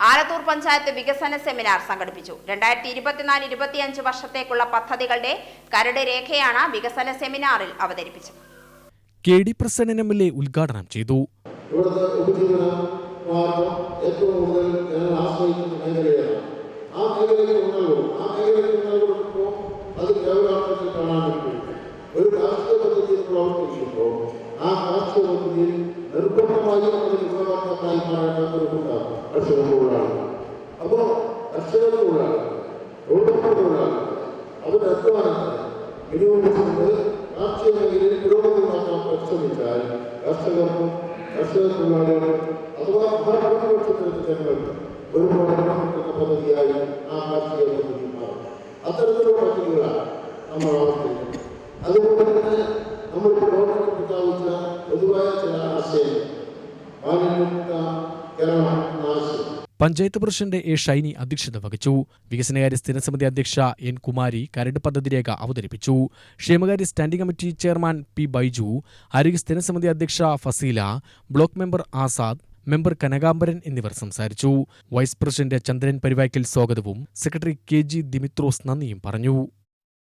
ആലത്തൂർ പഞ്ചായത്ത് വികസന സെമിനാർ സംഘടിപ്പിച്ചു. രണ്ടായിരത്തി ഇരുപത്തിനാല് ഇരുപത്തിയഞ്ച് വർഷത്തേക്കുള്ള പദ്ധതികളുടെ കരട് രേഖയാണ് വികസന സെമിനാറിൽ അവതരിപ്പിച്ചത്. K D Prasannan M L A ഉദ്ഘാടനം ചെയ്തു. ഒരു കാർഷിക പദ്ധതിയിൽ പ്രവർത്തിക്കുമ്പോൾ ആ കാർഷിക പദ്ധതിയിൽ നിർബന്ധമായും അതിൽ ഉപഭോക്താക്കളായി മാറേണ്ട ഒരു കൂട്ടാണ് കർഷക തൊഴിലാളികൾ അപ്പോൾ കർഷക തൊഴിലാളികൾ തൊഴിലുറപ്പ് തൊഴിലാളികൾ അവരുടെ അധ്വാനത്തിന് വിനിയോഗിച്ചുകൊണ്ട് കാർഷിക മേഖലയിൽ പുരോഗതി ഉണ്ടാക്കാൻ പരിശ്രമിച്ചാൽ കർഷകർക്കും കർഷക തൊഴിലാളികൾക്കും അഥവാ ഭരണപക്ഷത്തിലുള്ള ജനങ്ങൾക്ക് ഒരു കിട്ടുന്ന പദ്ധതിയായി ആ കാർഷിക പദ്ധതി മാറും. അത്തരത്തിലുള്ള പദ്ധതികളാണ് നമ്മൾ ആവർത്തിക്കുന്നത്. അതുകൊണ്ട് തന്നെ നമ്മൾ പ്രവർത്തനം പ്രഖ്യാപിച്ച പൊതുവായ ചില ആശയങ്ങൾ. പഞ്ചായത്ത് പ്രസിഡന്റ് എ ഷൈനി അധ്യക്ഷത വഹിച്ചു. വികസനകാര്യ സ്ഥിരസമിതി അധ്യക്ഷ എൻ കുമാരി കരട് പദ്ധതി രേഖ അവതരിപ്പിച്ചു. ക്ഷേമകാര്യ standing committee chairman P Baiju ആരോഗ്യ സ്ഥിരസമിതി അധ്യക്ഷ Fazeela block member Azad member Kanakambaran എന്നിവർ സംസാരിച്ചു. വൈസ് പ്രസിഡന്റ് ചന്ദ്രൻ പരിവായ്ക്കൽ സ്വാഗതവും സെക്രട്ടറി കെ ജി ദിമിത്രോസ് നന്ദിയും പറഞ്ഞു.